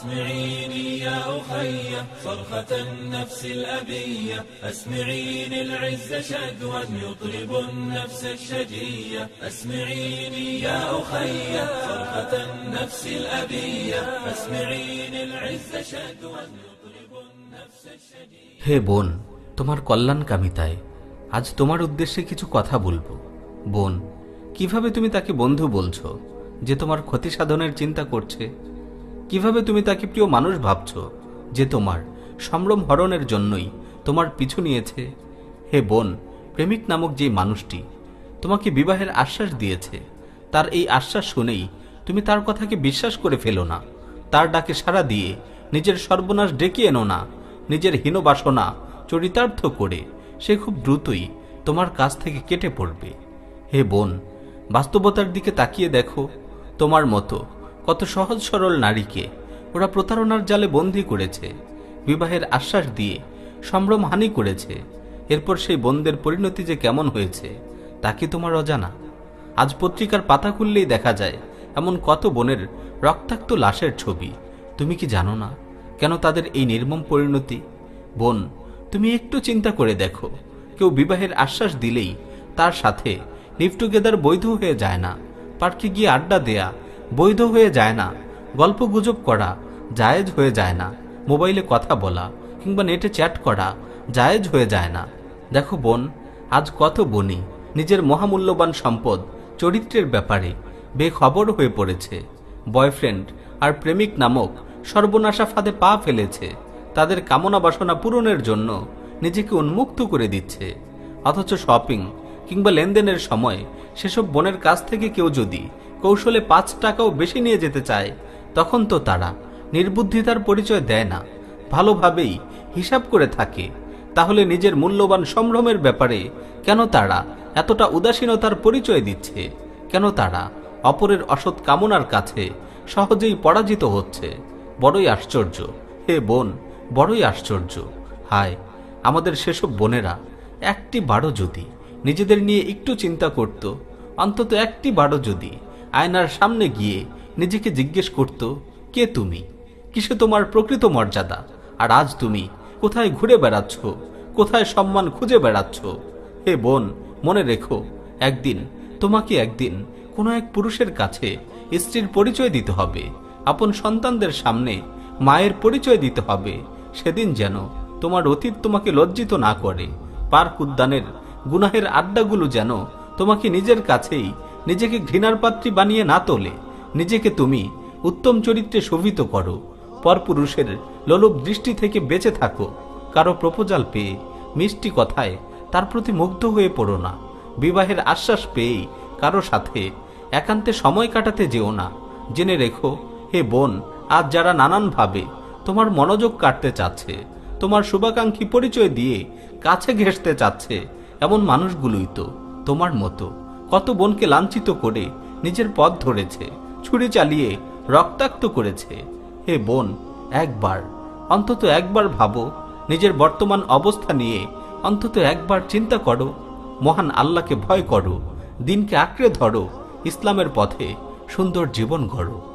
أسمعيني يا أخي صرخة النفس الأبية أسمعيني العز شدوى يطرب النفس الشجية أسمعيني يا أخي صرخة النفس الأبية أسمعيني العز شدوى يطرب النفس الشجية হে বোন তোমার কল্যাণকামিতায় আজ তোমার উদ্দেশ্যে কিছু কথা বলবো বোন কিভাবে তুমি তাকে বন্ধু বলছো যে তোমার ক্ষতি সাধনের চিন্তা করছে কীভাবে তুমি তাকে প্রিয় মানুষ ভাবছ যে তোমার সম্ভ্রম হরণের জন্যই তোমার পিছু নিয়েছে? হে বোন, প্রেমিক নামক যে মানুষটি তোমাকে বিবাহের আশ্বাস দিয়েছে, তার এই আশ্বাস শুনেই তুমি তার কথাকে বিশ্বাস করে ফেলো না। তার ডাকে সাড়া দিয়ে নিজের সর্বনাশ ডেকে এনো না, নিজের হীনবাসনা চরিতার্থ করে সে খুব দ্রুতই তোমার কাছ থেকে কেটে পড়বে। হে বোন, বাস্তবতার দিকে তাকিয়ে দেখো, তোমার মতো কত সহজ সরল নারীকে ওরা প্রতারণার জালে বন্দি করেছে, বিবাহের আশ্বাস দিয়ে সম্ভ্রম হানি করেছে। এরপর সেই বোনদের পরিণতি যে কেমন হয়েছে, তা কি তোমার অজানা? আজ পত্রিকার পাতা খুললেই দেখা যায়, এমন কত বোনের রক্তাক্ত লাশের ছবি। তুমি কি জানো না কেন তাদের এই নির্মম পরিণতি? বোন, তুমি একটু চিন্তা করে দেখো। কেউ বিবাহের আশ্বাস দিলেই তার সাথে লিভ টুগেদার বৈধ হয়ে যায় না। পার্কে গিয়ে আড্ডা দেয়া বৈধ হয়ে যায় না। গল্প গুজব করা, জায়েজ হয়ে যায় না। মোবাইলে কথা বলা কিংবা নেটে চ্যাট করা, জায়েজ হয়ে যায় না। দেখো বোন, আজ কত বনি। নিজের মহামূল্যবান সম্পদ চরিত্রের ব্যাপারে বেখবর হয়ে পড়েছে। বয়ফ্রেন্ড আর প্রেমিক নামক সর্বনাশা ফাঁদে পা ফেলেছে। তাদের কামনা বাসনা পূরণের জন্য নিজেকে উন্মুক্ত করে দিচ্ছে। অথচ শপিং কিংবা লেনদেনের সময় সেসব বোনের কাছ থেকে কেউ যদি কৌশলে পাঁচ টাকাও বেশি নিয়ে যেতে চায়, তখন তো তারা নির্বুদ্ধিতার পরিচয় দেয় না। ভালোভাবেই হিসাব করে থাকে। তাহলে নিজের মূল্যবান সম্ভ্রমের ব্যাপারে কেন তারা এতটা উদাসীনতার পরিচয় দিচ্ছে? কেন তারা অপরের অসৎ কামনার কাছে সহজেই পরাজিত হচ্ছে? বড়ই আশ্চর্য। হে বোন, বড়ই আশ্চর্য। হায়, আমাদের সেসব বোনেরা একটি বারো যদি নিজেদের নিয়ে একটু চিন্তা করত, অন্তত একটি বারো যদি আয়নার সামনে গিয়ে নিজেকে জিজ্ঞেস করত, কে তুমি? কিসে তোমার প্রকৃত মর্যাদা? আর আজ তুমি কোথায় ঘুরে বেড়াচ্ছ? কোথায় সম্মান খুঁজে বেড়াচ্ছ? হে বোন, মনে রেখো, একদিন, তোমাকে একদিন কোনো এক পুরুষের কাছে স্ত্রীর পরিচয় দিতে হবে। আপন সন্তানদের সামনে মায়ের পরিচয় দিতে হবে। সেদিন যেন তোমার অতীত তোমাকে লজ্জিত না করে। পার্ক উদ্যানের গুনাহের আড্ডাগুলো যেন তোমাকে নিজের কাছেই নিজেকে ঘৃণার পাত্রী বানিয়ে না তোলে। নিজেকে তুমি উত্তম চরিত্রে শোভিত করো। পরপুরুষের লোলুপ দৃষ্টি থেকে বেঁচে থাকো। কারও প্রপোজাল পেয়ে মিষ্টি কথায় তার প্রতি মুগ্ধ হয়ে পড়ো না। বিবাহের আশ্বাস পেয়েই কারও সাথে একান্তে সময় কাটাতে যেও না। জেনে রেখো, হে বোন, আজ যারা নানানভাবে তোমার মনোযোগ কাটতে চাচ্ছে, তোমার শুভাকাঙ্ক্ষী পরিচয় দিয়ে কাছে ঘেঁষতে চাচ্ছে, এমন মানুষগুলোই তো তোমার মতো। কত বোনকে লাঞ্ছিত করে নিজের পথ ধরেছে, ছুরি চালিয়ে রক্তাক্ত করেছে। হে বোন, একবার, অন্তত একবার ভাবো, নিজের বর্তমান অবস্থা নিয়ে অন্তত একবার চিন্তা করো, মহান আল্লাহকে ভয় করো, দিনকে আঁকড়ে ধরো, ইসলামের পথে সুন্দর জীবন গড়ো।